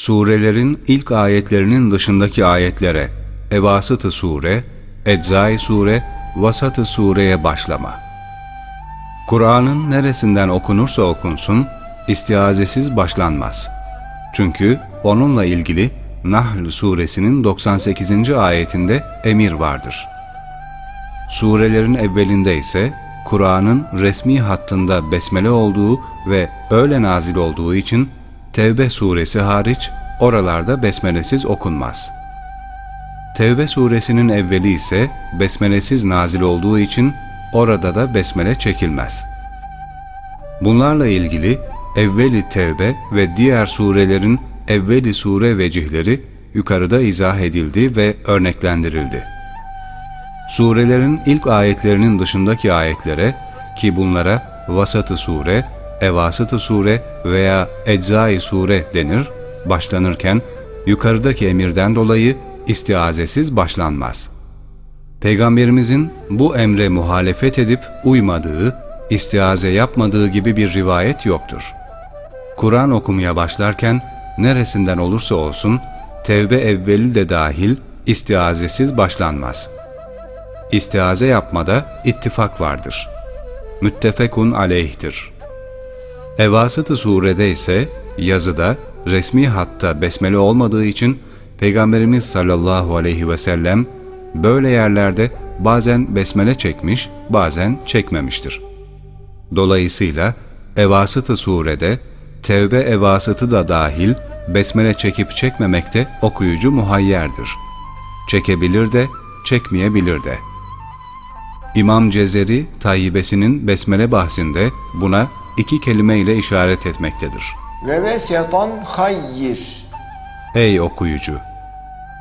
Surelerin ilk ayetlerinin dışındaki ayetlere Evasıt-ı Sure, Eczai Sure, Vasat-ı Sure'ye başlama. Kur'an'ın neresinden okunursa okunsun, istiazesiz başlanmaz. Çünkü onunla ilgili Nahl suresinin 98. ayetinde emir vardır. Surelerin evvelinde ise Kur'an'ın resmi hattında besmele olduğu ve öyle nazil olduğu için Tevbe suresi hariç oralarda besmelesiz okunmaz. Tevbe suresinin evveli ise besmelesiz nazil olduğu için orada da besmele çekilmez. Bunlarla ilgili evveli Tevbe ve diğer surelerin evveli sure vecihleri yukarıda izah edildi ve örneklendirildi. Surelerin ilk ayetlerinin dışındaki ayetlere ki bunlara Vasat-ı Sure, Evasıt-ı Sure veya Eczai Sure denir, başlanırken yukarıdaki emirden dolayı istiazesiz başlanmaz. Peygamberimizin bu emre muhalefet edip uymadığı, istiaze yapmadığı gibi bir rivayet yoktur. Kur'an okumaya başlarken neresinden olursa olsun tevbe evveli de dahil istiazesiz başlanmaz. İstiaze yapmada ittifak vardır. Müttefekun aleyhtir. Evasıt-ı surede ise yazıda resmi hatta besmele olmadığı için Peygamberimiz sallallahu aleyhi ve sellem böyle yerlerde bazen besmele çekmiş, bazen çekmemiştir. Dolayısıyla Evasıt-ı surede tevbe evasıtı da dahil besmele çekip çekmemekte okuyucu muhayyerdir. Çekebilir de, çekmeyebilir de. İmam Cezeri tayyibesinin besmele bahsinde buna iki kelime ile işaret etmektedir. Ve vesetan hayyir. Ey okuyucu!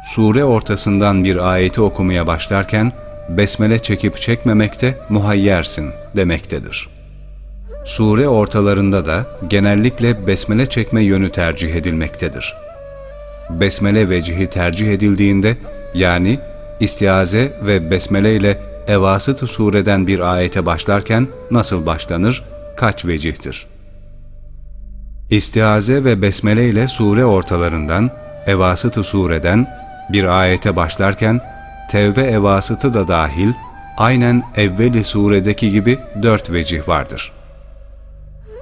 Sure ortasından bir ayeti okumaya başlarken besmele çekip çekmemekte muhayyersin demektedir. Sure ortalarında da genellikle besmele çekme yönü tercih edilmektedir. Besmele vecihi tercih edildiğinde yani istiaze ve besmele ile evasıt sureden bir ayete başlarken nasıl başlanır, kaç vecihtir? İstiaze ve besmele ile sure ortalarından, evasıt sureden bir ayete başlarken tevbe evasıtı da dahil aynen evveli suredeki gibi dört vecih vardır.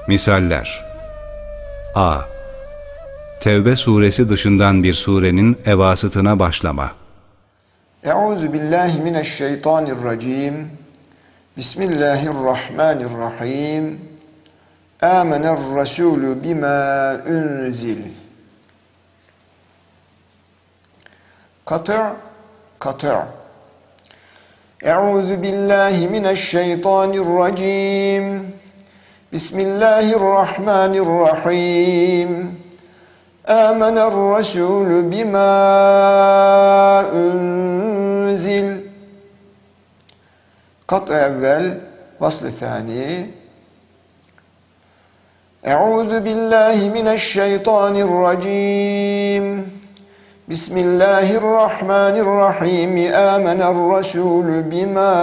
Misaller A. Tevbe suresi dışından bir surenin evasıtına başlama. Euzu billahi mineşşeytanirracim. Bismillahirrahmanirrahim. Amener Resulü bima unzil. Katı katı. Euzu billahi mineşşeytanirracim. Bismillahirrahmanirrahim. آمن الرسول بما أنزل قطع أول وصل ثاني أعوذ بالله من الشيطان الرجيم بسم الله الرحمن الرحيم آمن الرسول بما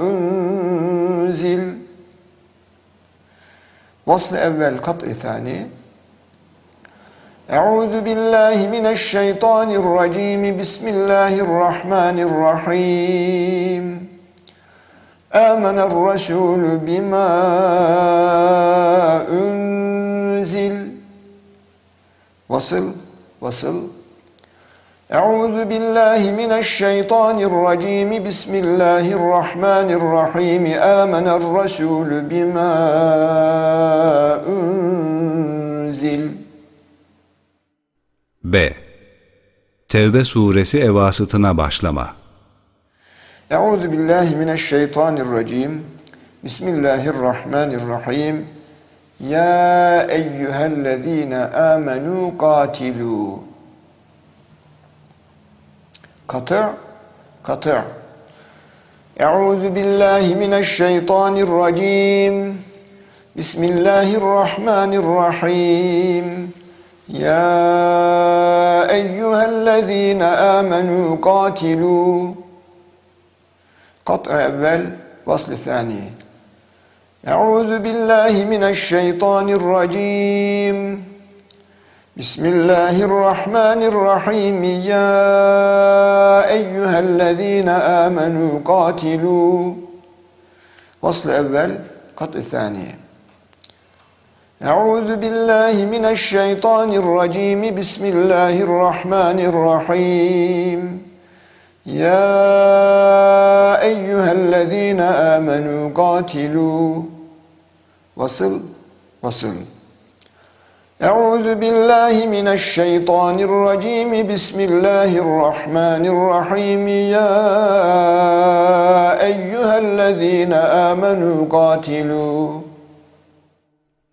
أنزل وصل أول قطع ثاني أعوذ بالله من الشيطان الرجيم بسم الله الرحمن الرحيم آمن الرسول بما أنزل Vasıl, vasıl. Euzu billahi mineşşeytanirracim. Bismillahirrahmanirrahim. Amener Resulü bima unzil. B. Tevbe suresi evasıtına başlama. Euzu billahi mineşşeytanirracim. Bismillahirrahmanirrahim. Ya eyyühellezine amenu katilu. Katır, katır. Euzu billahi mineşşeytanirracim. Bismillahirrahmanirrahim. Ya eyyühellezine amenu katilu. Kat'a evvel, vasli thaniye. أعوذ بالله من الشيطان الرجيم. بسم الله الرحمن الرحيم. يا أيها الذين آمنوا قاتلوا. فصل أول قطع ثاني أعوذ بالله من الشيطان الرجيم. بسم الله الرحمن الرحيم. يا أيها الذين آمنوا قاتلوا وصل وصل أعوذ بالله من الشيطان الرجيم بسم الله الرحمن الرحيم يا أيها الذين آمنوا قاتلوا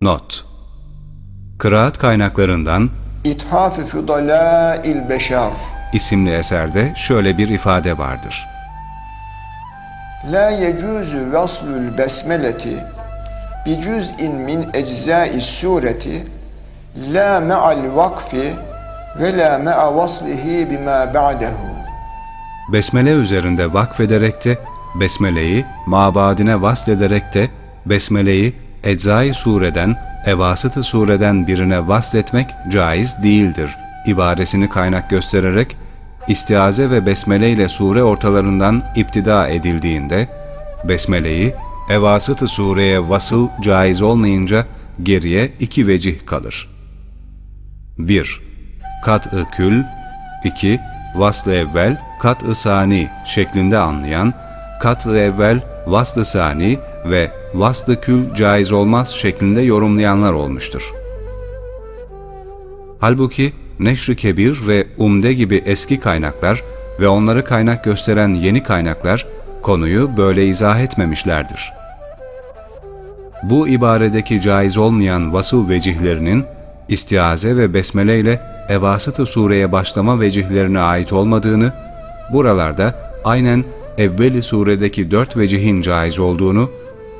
Not Kıraat kaynaklarından İthaf-ı Fudalâ-il Beşer isimli eserde şöyle bir ifade vardır. La yecuzu vaslul besmeleti bi cüz'in min eczai sureti la me'al vakfi ve la me'a vaslihi bima ba'dehu. Besmele üzerinde vakfederek de Besmele'yi mabadine vaslederek de Besmele'yi eczai sureden, evasıt-ı sureden birine vasletmek caiz değildir. İbaresini kaynak göstererek istiaze ve besmele ile sure ortalarından iptida edildiğinde besmeleyi evasıt-ı sureye vasıl caiz olmayınca geriye iki vecih kalır. 1. Kat-ı kül 2. Vasl-ı evvel, kat-ı sani şeklinde anlayan, kat-ı evvel, vasl-ı sani ve vasl-ı kül caiz olmaz şeklinde yorumlayanlar olmuştur. Halbuki Neşr-i Kebir ve Umde gibi eski kaynaklar ve onları kaynak gösteren yeni kaynaklar konuyu böyle izah etmemişlerdir. Bu ibaredeki caiz olmayan vasıl vecihlerinin istiaze ve besmele ile evasıt-ı sureye başlama vecihlerine ait olmadığını, buralarda aynen evveli suredeki dört vecihin caiz olduğunu,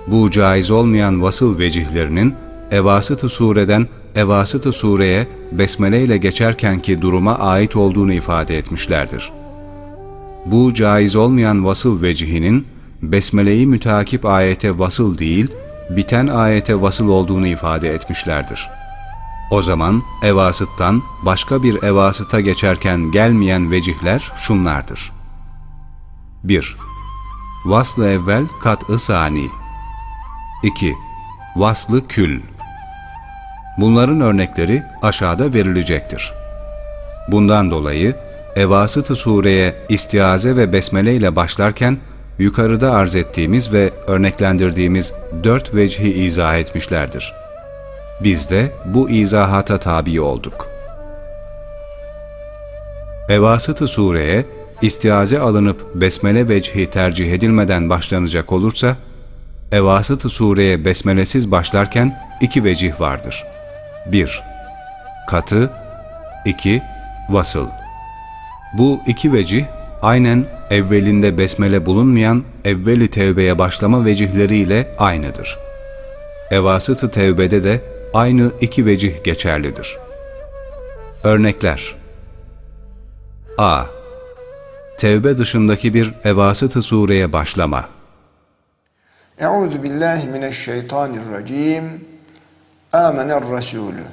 bu caiz olmayan vasıl vecihlerinin evasıt-ı sureden evasıt-ı sureye besmele ile geçerkenki duruma ait olduğunu ifade etmişlerdir. Bu caiz olmayan vasıl vecihinin besmeleyi mütakip ayete vasıl değil, biten ayete vasıl olduğunu ifade etmişlerdir. O zaman evasıttan başka bir evasıta geçerken gelmeyen vecihler şunlardır. 1. Vaslı evvel kat-ı sani 2. Vaslı kül Bunların örnekleri aşağıda verilecektir. Bundan dolayı evasıt-ı sureye istiaze ve besmele ile başlarken yukarıda arz ettiğimiz ve örneklendirdiğimiz dört vecihi izah etmişlerdir. Biz de bu izahata tabi olduk. Evasıt-ı sureye istiaze alınıp besmele vecihi tercih edilmeden başlanacak olursa, Evasıt-ı sureye besmelesiz başlarken iki vecih vardır. 1. Katı 2. Vasıl Bu iki vecih aynen evvelinde besmele bulunmayan evveli tevbeye başlama vecihleriyle aynıdır. Evasıt-ı tevbede de aynı iki vecih geçerlidir. Örnekler A. Tevbe dışındaki bir evasıt-ı sureye başlama. Euzu billahi mineşşeytanirracim amener Resulü.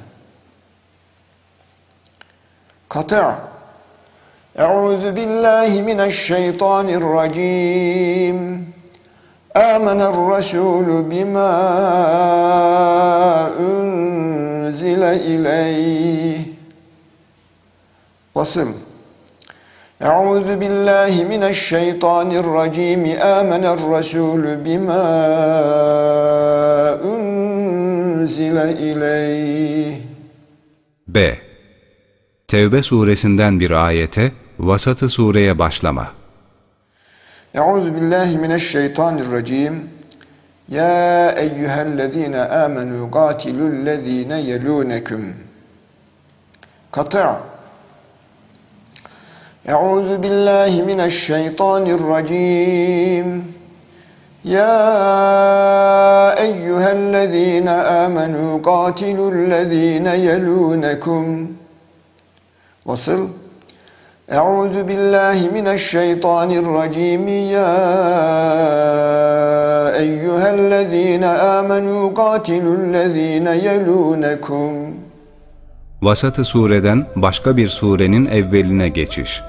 Katı' Euzu billahi mineşşeytanirracim. Amener Resulü bima unzile ileyh. Vasıl. Euzu billahi mineşşeytanirracim. Amener Resulü bima unzile unzile ileyh. B. Tevbe suresinden bir ayete, vasatı sureye başlama. Euzu billahi mineşşeytanirracim. Ya eyyühellezine amenu gatilullezine yelûneküm. Katı' Euzu billahi mineşşeytanirracim. يا أيها الذين آمنوا قاتلوا الذين يلونكم وصل أعوذ بالله من الشيطان الرجيم يا أيها الذين آمنوا قاتلوا الذين يلونكم Vasat-ı sureden başka bir surenin evveline geçiş.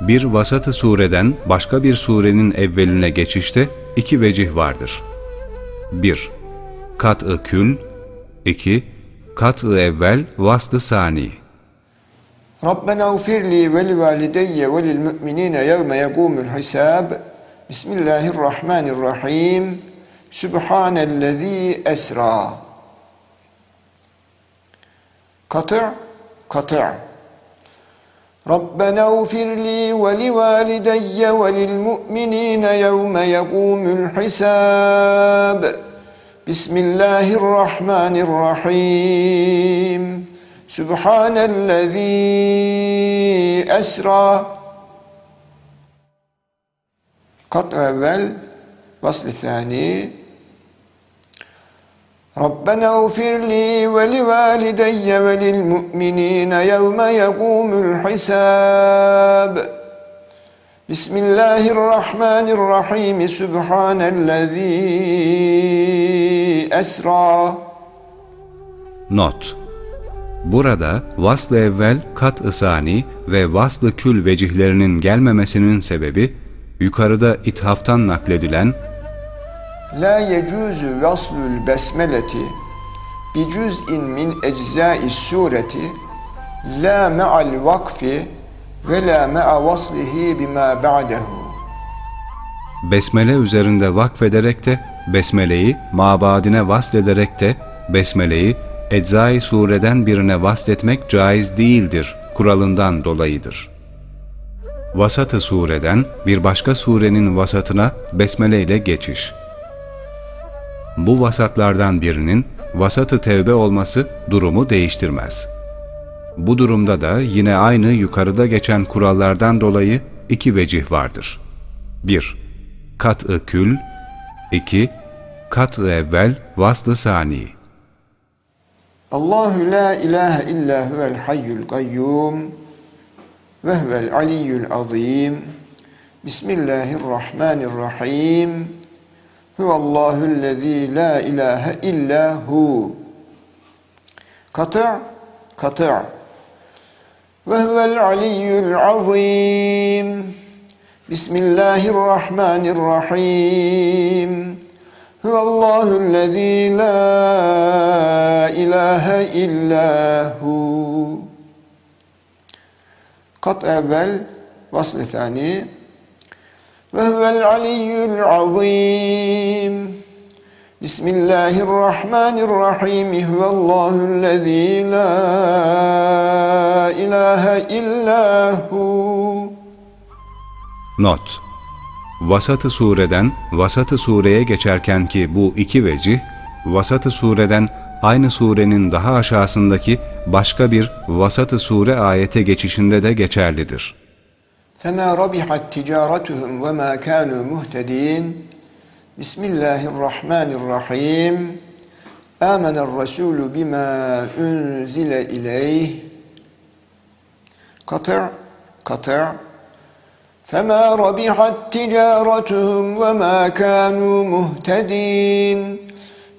bir vasatı sureden başka bir surenin evveline geçişte iki vecih vardır. 1. Kat-ı kül 2. Kat-ı evvel vaslı sani Rabbena ufirli ve li valideyye ve lil müminine yevme yegumul hisab Bismillahirrahmanirrahim Sübhanellezi esra Katı, katı ربنا اغفر لي ولوالدي وللمؤمنين يوم يقوم الحساب بسم الله الرحمن الرحيم سبحان الذي أسرى قطع أول وصل ثاني ربنا اغفر لي ولوالدي وللمؤمنين يوم يقوم الحساب بسم الله الرحمن الرحيم سبحان الذي أسرى Not Burada vaslı evvel kat sani ve vaslı kül vecihlerinin gelmemesinin sebebi yukarıda ithaftan nakledilen La yecuzu vaslul besmeleti bi cüz'in min eczai sureti la me'al vakfi ve la me'a vaslihi bima ba'dehu. Besmele üzerinde vakfederek de, besmeleyi mabadine vaslederek de, besmeleyi eczai sureden birine vasletmek caiz değildir kuralından dolayıdır. Vasatı sureden bir başka surenin vasatına besmele ile geçiş. Bu vasatlardan birinin vasatı tevbe olması durumu değiştirmez. Bu durumda da yine aynı yukarıda geçen kurallardan dolayı iki vecih vardır. 1. Kat-ı kül 2. Kat-ı evvel vaslı sani Allahu la ilahe illa huvel hayyul kayyum ve huvel aliyyul azim Bismillahirrahmanirrahim Huvallahu lezî la ilahe illa hu. Katı, katı. Ve huvel aliyyül azim. Bismillahirrahmanirrahim. Huvallahu lezî la ilahe illa hu. Kat evvel, vasl-i ve huvel aliyyül azim. Bismillahirrahmanirrahim. Huvallahu'llezî la ilahe illa hu. Not Vasat-ı sureden vasat-ı sureye geçerken ki bu iki vecih, vasat-ı sureden aynı surenin daha aşağısındaki başka bir vasat-ı sure ayete geçişinde de geçerlidir. فما ربحت تجارتهم وما كانوا مهتدين. بسم الله الرحمن الرحيم. آمن الرسول بما أنزل إليه. قطع قطع. فما ربحت تجارتهم وما كانوا مهتدين.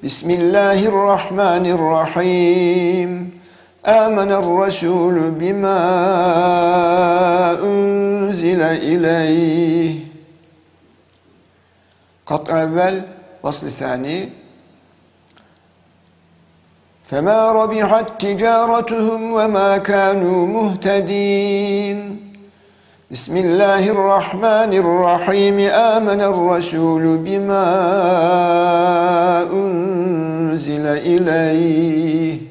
بسم الله الرحمن الرحيم. آمن الرسول بما أنزل إليه. قطع أول وصل ثاني فما ربحت تجارتهم وما كانوا مهتدين. بسم الله الرحمن الرحيم. آمن الرسول بما أنزل إليه.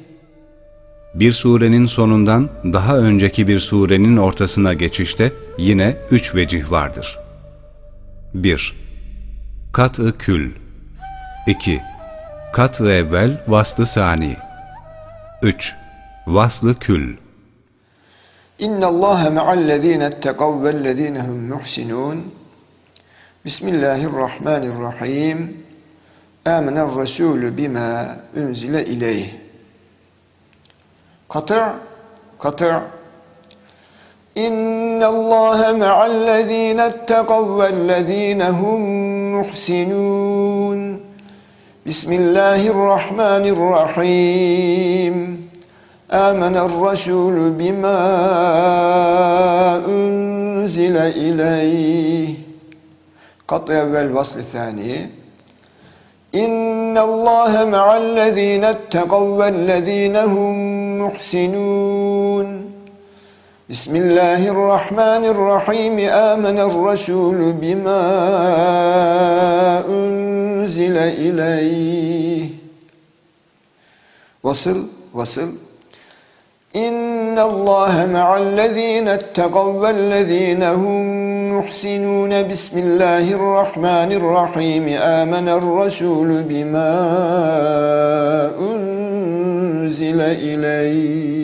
bir surenin sonundan daha önceki bir surenin ortasına geçişte yine üç vecih vardır. 1. Kat-ı kül 2. Kat-ı evvel vaslı sani 3. Vaslı kül İnna Allaha ma'allezine ettekav vellezine hum muhsinun Bismillahirrahmanirrahim Âmenel Resulü bima unzile ileyh Katır, katır. İnne Allahe me'allezine ettekav vellezine hum muhsinun. Bismillahirrahmanirrahim. Amener Resul bima unzile ileyh. Katı evvel vasli thani. İnne Allahe me'allezine ettekav vellezine hum وصل ثاني إن الله مع الذين اتقوا والذين هم محسنون بسم الله الرحمن الرحيم. آمن الرسول بما أنزل إليه. وصل وصل. إن الله مع الذين اتقوا والذين هم محسنون. بسم الله الرحمن الرحيم. آمن الرسول بما أنزل إليه